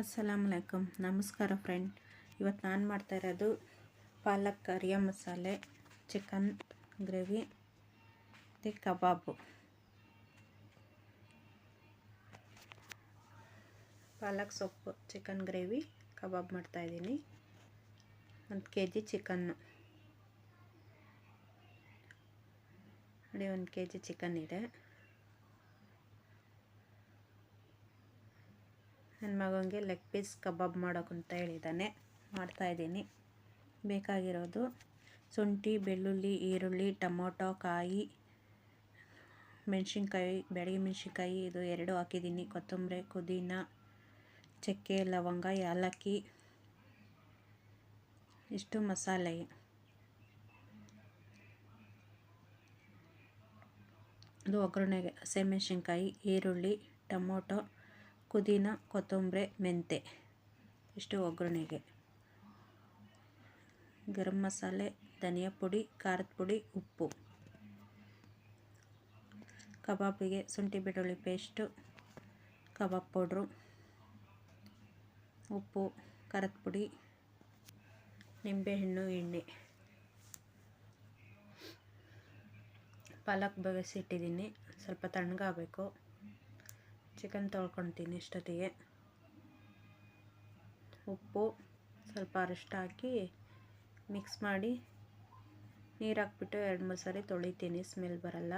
ಅಸ್ಸಲಾಮಲೈಕುಮ್ ನಮಸ್ಕಾರ ಫ್ರೆಂಡ್. ಇವತ್ತು ನಾನು ಮಾಡ್ತಾ ಇರೋದು ಪಾಲಕ್ ಕರಿಯ ಮಸಾಲೆ, ಚಿಕನ್ ಗ್ರೇವಿ, ಮತ್ತು ಕಬಾಬು. ಪಾಲಕ್ ಸೊಪ್ಪು, ಚಿಕನ್ ಗ್ರೇವಿ, ಕಬಾಬ್ ಮಾಡ್ತಾಯಿದ್ದೀನಿ ಒಂದು ಕೆ ಜಿ ಚಿಕನ್ನು. ನೋಡಿ, ಒಂದು ಕೆ ಜಿ ಚಿಕನ್ ಇದೆ. ನನ್ನ ಮಗನಿಗೆ ಲೆಗ್ ಪೀಸ್ ಕಬಾಬ್ ಮಾಡೋಕ್ಕಂತ ಹೇಳಿದ್ದಾನೆ ಮಾಡ್ತಾಯಿದ್ದೀನಿ ಬೇಕಾಗಿರೋದು ಶುಂಠಿ, ಬೆಳ್ಳುಳ್ಳಿ, ಈರುಳ್ಳಿ, ಟೊಮೊಟೊ, ಕಾಯಿ, ಮೆಣಸಿನ್ಕಾಯಿ ಬೆಳಗ್ಗೆ ಮೆಣಸಿನ್ಕಾಯಿ ಇದು ಎರಡು ಹಾಕಿದ್ದೀನಿ. ಕೊತ್ತಂಬರಿ, ಪುದೀನ, ಚಕ್ಕೆ, ಲವಂಗ ಏಲಕ್ಕಿ ಇಷ್ಟು ಮಸಾಲೆ. ಇದು ಒಗ್ಗರಣೆಗೆ, ಹಸಿಮೆಣ್ಸಿನ್ಕಾಯಿ, ಈರುಳ್ಳಿ, ಟೊಮೊಟೊ ಪುದೀನ, ಕೊತ್ತಂಬರಿ, ಮೆಂತೆ. ಇಷ್ಟು ಒಗ್ಗರಣೆಗೆ. ಗರಂ ಮಸಾಲೆ, ಧನಿಯಾ ಪುಡಿ, ಖಾರದ ಪುಡಿ, ಉಪ್ಪು. ಕಬಾಬಿಗೆ ಶುಂಠಿ ಬೆಳ್ಳುಳ್ಳಿ ಪೇಸ್ಟು, ಕಬಾಬ್ ಪೌಡ್ರು, ಉಪ್ಪು, ಖಾರದ ಪುಡಿ, ನಿಂಬೆಹಣ್ಣು, ಎಣ್ಣೆ. ಪಾಲಕ್ ಬಗೆಸಿಟ್ಟಿದ್ದೀನಿ ಸ್ವಲ್ಪ ತಣ್ಣಗಾಗಬೇಕು. ಚಿಕನ್ ತೊಳ್ಕೊಳ್ತೀನಿ ಇಷ್ಟೊತ್ತಿಗೆ. ಉಪ್ಪು ಸ್ವಲ್ಪ ಅರಿಷ್ಟ ಹಾಕಿ ಮಿಕ್ಸ್ ಮಾಡಿ ನೀರು ಹಾಕ್ಬಿಟ್ಟು ಎರಡು ಮೂರು ಸಾರಿ ತೊಳಿತೀನಿ ಸ್ಮೆಲ್ ಬರಲ್ಲ.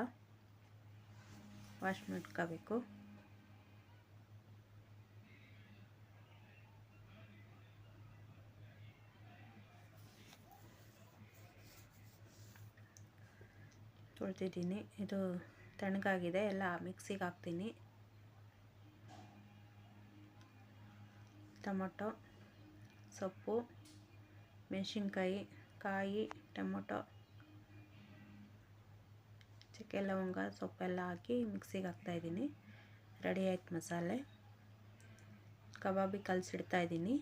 ವಾಶ್ ಮಾಡ್ಕೋಬೇಕು. ತೊಳ್ತಿದ್ದೀನಿ ಇದು ತಣ್ಣಗಾಗಿದೆ, ಎಲ್ಲ ಮಿಕ್ಸಿಗೆ ಹಾಕ್ತೀನಿ. ಟೊಮೊಟೊ, ಸೊಪ್ಪು, ಮೆಣಸಿನ್ಕಾಯಿ, ಕಾಯಿ, ಟೊಮೊಟೊ, ಚಕ್ಕೆ ಲವಂಗ, ಸೊಪ್ಪೆಲ್ಲ ಹಾಕಿ ಮಿಕ್ಸಿಗೆ ಹಾಕ್ತಾಯಿದ್ದೀನಿ ರೆಡಿ ಆಯ್ತು ಮಸಾಲೆ. ಕಬಾಬಿಗೆ ಕಲಸಿಡ್ತಾಯಿದ್ದೀನಿ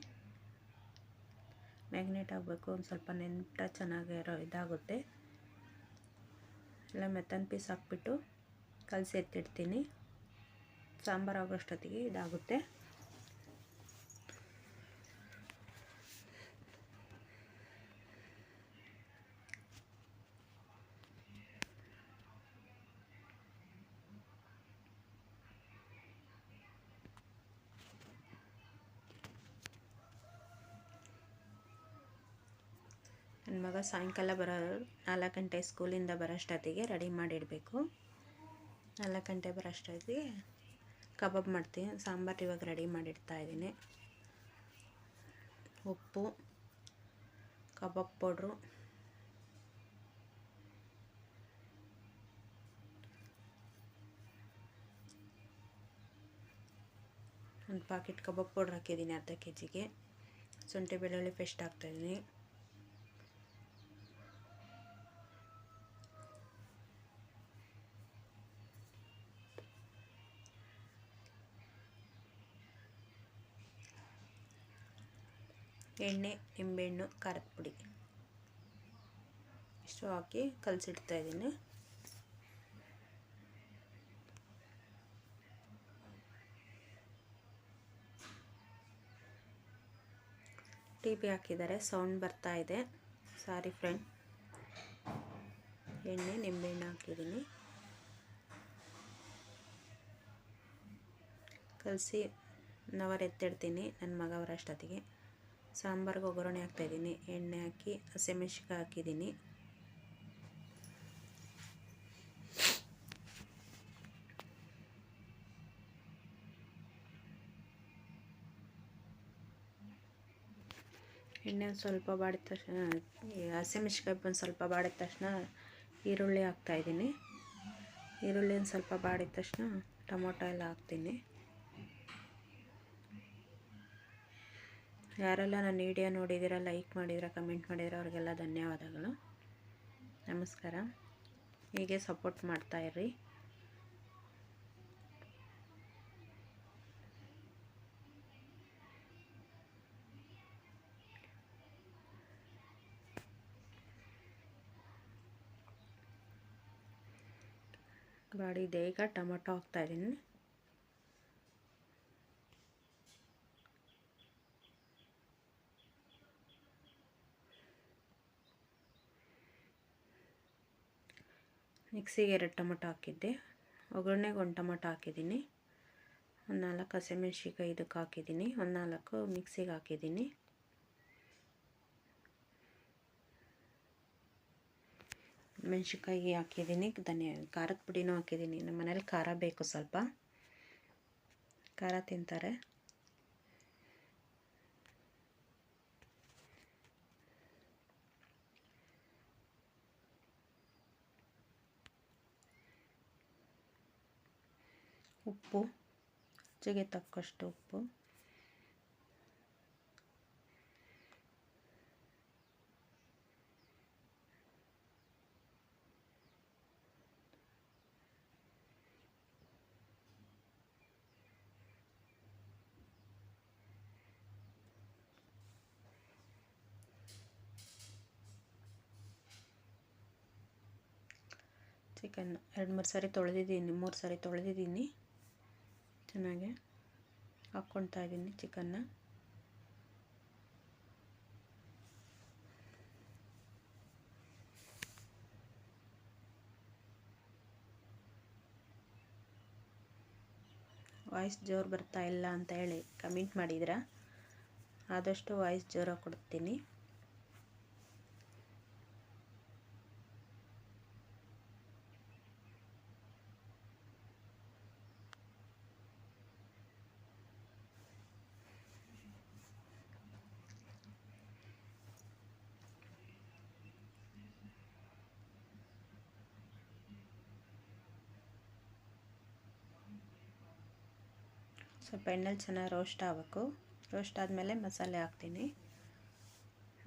ಮ್ಯಾಗ್ನೇಟ್ ಆಗಬೇಕು ಒಂದು ಸ್ವಲ್ಪ ನೆಂಟ ಚೆನ್ನಾಗಿರೋ ಇದಾಗುತ್ತೆ. ಎಲ್ಲ ಮೆತ್ತನ್ ಪೀಸ್ ಹಾಕ್ಬಿಟ್ಟು ಕಲಸಿ ಎತ್ತಿಡ್ತೀನಿ. ಸಾಂಬಾರು ಆಗೋಷ್ಟೊತ್ತಿಗೆ ಇದಾಗುತ್ತೆ. ನನ್ನ ಮಗ ಸಾಯಂಕಾಲ ಬರೋ ನಾಲ್ಕು ಗಂಟೆ ಸ್ಕೂಲಿಂದ ಬರೋಷ್ಟೊತ್ತಿಗೆ ರೆಡಿ ಮಾಡಿಡಬೇಕು. ನಾಲ್ಕು ಗಂಟೆ ಬರೋಷ್ಟೊತ್ತಿಗೆ ಕಬಾಬ್ ಮಾಡ್ತೀನಿ. ಸಾಂಬಾರು ಇವಾಗ ರೆಡಿ ಮಾಡಿಡ್ತಾ ಇದ್ದೀನಿ. ಉಪ್ಪು, ಕಬಾಬ್ ಪೌಡ್ರು, ಒಂದು ಪಾಕೆಟ್ ಕಬಾಬ್ ಪೌಡ್ರ್ ಹಾಕಿದ್ದೀನಿ ಅರ್ಧ ಕೆ ಜಿಗೆ ಶುಂಠಿ ಬೆಳ್ಳುಳ್ಳಿ ಪೇಸ್ಟ್ ಹಾಕ್ತಾಯಿದ್ದೀನಿ ಎಣ್ಣೆ, ನಿಂಬೆಹಣ್ಣು, ಖಾರದ ಪುಡಿ. ಇಷ್ಟು ಹಾಕಿ ಕಲಸಿಡ್ತಾ ಇದ್ದೀನಿ. ಟಿ ಪಿ ಹಾಕಿದ್ದಾರೆ, ಸೌಂಡ್ ಬರ್ತಾ ಇದೆ. Sorry friend. ಎಣ್ಣೆ, ನಿಂಬೆಹಣ್ಣು ಹಾಕಿದ್ದೀನಿ. ಕಲಸಿ ನವರ್ ಎತ್ತಿಡ್ತೀನಿ ನನ್ನ ಮಗ ಅಷ್ಟೊತ್ತಿಗೆ ಸಾಂಬಾರ್ಗೆ ಒಗ್ಗರಣೆ ಹಾಕ್ತಾಯಿದ್ದೀನಿ. ಎಣ್ಣೆ ಹಾಕಿ ಹಸಿಮೆಣ್ಸಿಕಾಯಿ ಹಾಕಿದ್ದೀನಿ. ಎಣ್ಣೆ ಒಂದು ಸ್ವಲ್ಪ ಬಾಡಿದ ತಕ್ಷಣ ಹಸಿಮೆಣ್ಸಿಕಾಯಿ ಒಂದು ಸ್ವಲ್ಪ ಬಾಡಿದ ತಕ್ಷಣ ಈರುಳ್ಳಿ ಹಾಕ್ತಾಯಿದ್ದೀನಿ. ಈರುಳ್ಳಿ ಒಂದು ಸ್ವಲ್ಪ ಬಾಡಿದ ತಕ್ಷಣ ಟೊಮೊಟೊ ಎಲ್ಲ ಹಾಕ್ತೀನಿ. ಯಾರೆಲ್ಲ ನನ್ನ ವಿಡಿಯೋ ನೋಡಿದ್ದೀರ, ಲೈಕ್ ಮಾಡಿದ್ರ ಕಮೆಂಟ್ ಮಾಡಿದ್ರೆ ಅವ್ರಿಗೆಲ್ಲ ಧನ್ಯವಾದಗಳು. ನಮಸ್ಕಾರ. ಹೀಗೆ ಸಪೋರ್ಟ್ ಮಾಡ್ತಾಯಿರ್ರಿ ಬಾಡಿದೆ ಈಗ ಟೊಮೊಟೊ ಹಾಕ್ತಾಯಿದ್ದೀನಿ ಮಿಕ್ಸಿಗೆ ಎರಡು ಟೊಮೊಟೊ ಹಾಕಿದ್ದೆ. ಒಗ್ಗರಣೆಗೆ ಒಂದು ಟೊಮೊಟೊ ಹಾಕಿದ್ದೀನಿ. ಒಂದು ನಾಲ್ಕು ಹಸಿಮೆಣ್ಸಿಕಾಯಿ ಇದಕ್ಕೆ ಹಾಕಿದ್ದೀನಿ. ಒಂದು ನಾಲ್ಕು ಮಿಕ್ಸಿಗೆ ಹಾಕಿದ್ದೀನಿ. ಮೆಣಸಿಕಾಯಿ ಹಾಕಿದ್ದೀನಿ. ಧನಿಯಾ ಖಾರದ ಪುಡಿನೂ ಹಾಕಿದ್ದೀನಿ. ನಮ್ಮ ಮನೇಲಿ ಖಾರ ಬೇಕು ಸ್ವಲ್ಪ. ಖಾರ ತಿಂತಾರೆ. ಉಪ್ಪು ರುಚಿಗೆ ತಕ್ಕಷ್ಟು ಉಪ್ಪು. ಚಿಕನ್ ಎರಡು ಮೂರು ಸಾರಿ ತೊಳೆದಿದ್ದೀನಿ ಮೂರು ಸಾರಿ ತೊಳೆದಿದ್ದೀನಿ. ಚೆನ್ನಾಗಿ ಹಾಕ್ಕೊಳ್ತಾ ಇದ್ದೀನಿ ಚಿಕನ್ನ. ವಾಯ್ಸ್ ಜೋರು ಬರ್ತಾ ಇಲ್ಲ ಅಂತ ಹೇಳಿ ಕಮೆಂಟ್ ಮಾಡಿದ್ರ? ಆದಷ್ಟು ವಾಯ್ಸ್ ಜೋರಾಗಿ ಕೊಡ್ತೀನಿ. ಸ್ವಲ್ಪ ಎಣ್ಣೆಲಿ ಚೆನ್ನಾಗಿ ರೋಸ್ಟ್ ಆಗಬೇಕು. ರೋಸ್ಟ್ ಆದಮೇಲೆ ಮಸಾಲೆ ಹಾಕ್ತೀನಿ.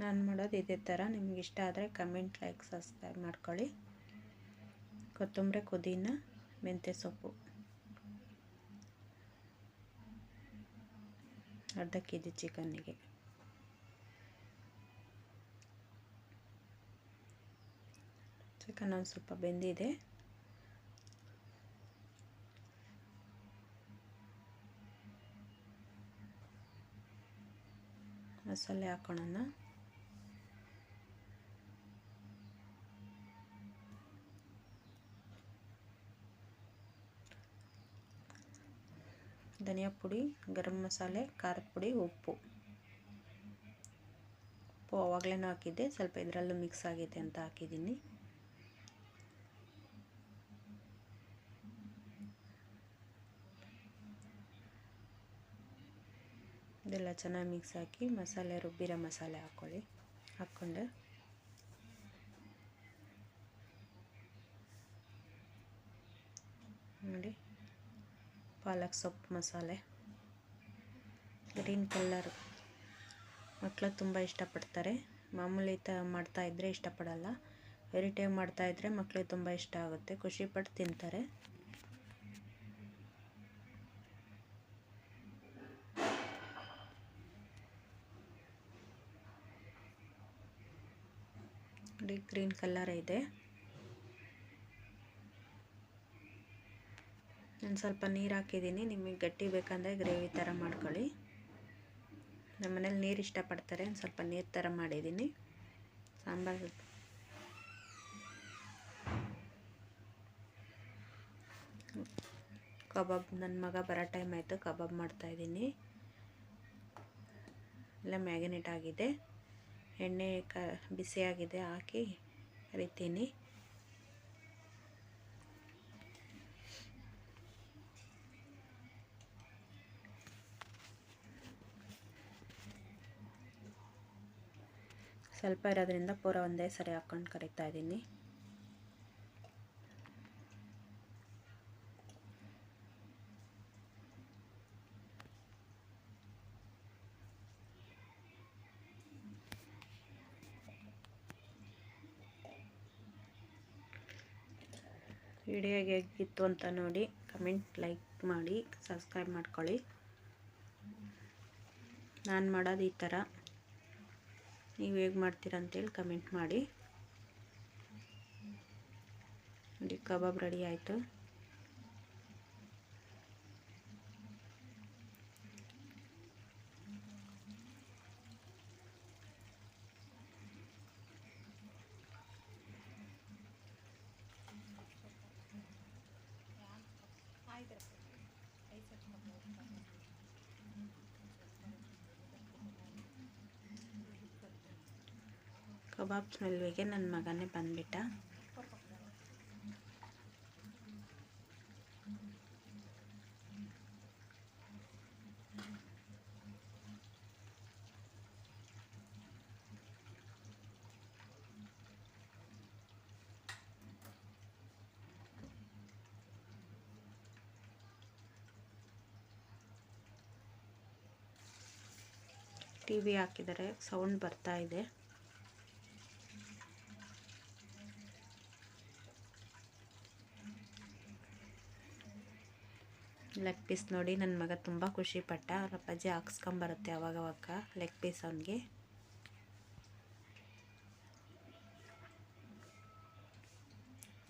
ನಾನು ಮಾಡೋದು ಇದೇ ಥರ ನಿಮ್ಗೆ ಇಷ್ಟ ಆದರೆ ಕಮೆಂಟ್ ಲೈಕ್ ಸಬ್ಸ್ಕ್ರೈಬ್ ಮಾಡ್ಕೊಳ್ಳಿ. ಕೊತ್ತಂಬರಿ ಕುದೀನ ಮೆಂತ್ಯ ಸೊಪ್ಪು. ಅರ್ಧ ಕೆ ಜಿ ಚಿಕನ್ನಿಗೆ. ಚಿಕನ್ ಒಂದು ಸ್ವಲ್ಪ ಬೆಂದಿದೆ. ಮಸಾಲೆ ಹಾಕೋಣ ಧನಿಯಾ ಪುಡಿ, ಗರಂ ಮಸಾಲೆ, ಖಾರದ ಪುಡಿ, ಉಪ್ಪು. ಉಪ್ಪು ಆವಾಗಲೇ ಹಾಕಿದ್ದೆ, ಸ್ವಲ್ಪ ಇದರಲ್ಲೂ ಮಿಕ್ಸ್ ಆಗೈತೆ ಅಂತ ಹಾಕಿದ್ದೀನಿ. ಇದೆಲ್ಲ ಚೆನ್ನಾಗಿ ಮಿಕ್ಸ್ ಹಾಕಿ ಮಸಾಲೆ ರುಬ್ಬಿರೋ ಮಸಾಲೆ ಹಾಕ್ಕೊಳ್ಳಿ. ಹಾಕ್ಕೊಂಡು. ನೋಡಿ. ಪಾಲಕ್ ಸೊಪ್ಪು ಮಸಾಲೆ. Green colour. ಮಕ್ಕಳು ತುಂಬ ಇಷ್ಟಪಡ್ತಾರೆ. ಮಾಮೂಲಿ ತ ಮಾಡ್ತಾಯಿದ್ರೆ ಇಷ್ಟಪಡಲ್ಲ. ವೆರಿ ಟೈಮ್ ಮಾಡ್ತಾಯಿದ್ರೆ ಮಕ್ಕಳಿಗೆ ತುಂಬ ಇಷ್ಟ ಆಗುತ್ತೆ. ಖುಷಿಪಟ್ಟು ತಿಂತಾರೆ. ನೋಡಿ ಗ್ರೀನ್ ಕಲರ್ ಇದೆ. ನಾನು ಸ್ವಲ್ಪ ನೀರು ಹಾಕಿದ್ದೀನಿ. ನಿಮಗೆ ಗಟ್ಟಿ ಬೇಕಂದರೆ ಗ್ರೇವಿ ಥರ ಮಾಡ್ಕೊಳ್ಳಿ. ನಮ್ಮ ಮನೇಲಿ ನೀರು ಇಷ್ಟಪಡ್ತಾರೆ. ಒಂದು ಸ್ವಲ್ಪ ನೀರು ಥರ ಮಾಡಿದ್ದೀನಿ. ಸಾಂಬಾರು ಕಬಾಬ್ ನನ್ನ ಮಗ ಬರೋ ಟೈಮ್ ಆಯಿತು. ಕಬಾಬ್ ಮಾಡ್ತಾಯಿದ್ದೀನಿ ಎಲ್ಲ ಮ್ಯಾಗಿನೇಟ್ ಆಗಿದೆ. ಎಣ್ಣೆ ಕ ಬಿಸಿಯಾಗಿದೆ ಹಾಕಿ ಕರಿತೀನಿ. ಸ್ವಲ್ಪ ಇರೋದ್ರಿಂದ ಪೂರ ಒಂದೇ ಸರಿ ಹಾಕ್ಕೊಂಡು ಕರಿತಾ ಇದ್ದೀನಿ. ವಿಡಿಯೋ ಹೇಗಿತ್ತು ಅಂತ ನೋಡಿ ಕಮೆಂಟ್, ಲೈಕ್ ಮಾಡಿ, ಸಬ್ಸ್ಕ್ರೈಬ್ ಮಾಡ್ಕೊಳ್ಳಿ. ನಾನು ಮಾಡೋದು ಈ ಥರ. ನೀವು ಹೇಗೆ ಮಾಡ್ತೀರ ಅಂತೇಳಿ ಕಮೆಂಟ್ ಮಾಡಿ. ನೋಡಿ, ಕಬಾಬ್ ರೆಡಿ ಆಯಿತು. ಕಬಾಬ್ ಸ್ಮೆಲ್ವಿಗೆ ನನ್ನ ಮಗನೇ ಬಂದ್ಬಿಟ್ಟ. ಟಿ ವಿ ಹಾಕಿದರೆ ಸೌಂಡ್ ಬರ್ತಾ ಇದೆ. ಲೆಗ್ ಪೀಸ್ ನೋಡಿ ನನ್ನ ಮಗ ತುಂಬ ಖುಷಿಪಟ್ಟ ಅವ್ರ ಅಪ್ಪಾಜಿ ಹಾಕ್ಸ್ಕೊಂಬರುತ್ತೆ ಅವಾಗವಾಗ ಲೆಗ್ ಪೀಸ್ ಅವನಿಗೆ.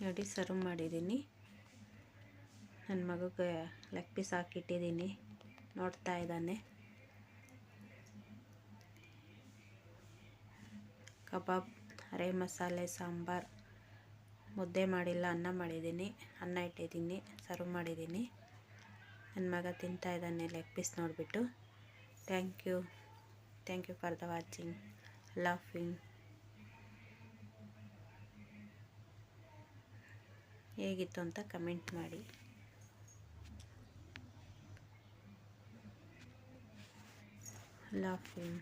ನೋಡಿ ಸರ್ವ್ ಮಾಡಿದ್ದೀನಿ ನನ್ನ ಮಗಗೆ ಲೆಗ್ ಪೀಸ್ ಹಾಕಿಟ್ಟಿದ್ದೀನಿ ನೋಡ್ತಾ ಇದ್ದಾನೆ. ಕಬಾಬ್, ಅರೆ ಮಸಾಲೆ, ಸಾಂಬಾರು, ಮುದ್ದೆ ಮಾಡಿಲ್ಲ, ಅನ್ನ ಮಾಡಿದ್ದೀನಿ ಅನ್ನ ಇಟ್ಟಿದ್ದೀನಿ ಸರ್ವ್ ಮಾಡಿದ್ದೀನಿ ನನ್ನ ಮಗ ತಿಂತಾ ಇದ್ದಾನೆ ಲೆಗ್ ಪೀಸ್ ನೋಡಿಬಿಟ್ಟು. Thank you thank you for the watching laughing ಹೇಗಿತ್ತು ಅಂತ ಕಮೆಂಟ್ ಮಾಡಿ. ಲಾಫಿಂಗ್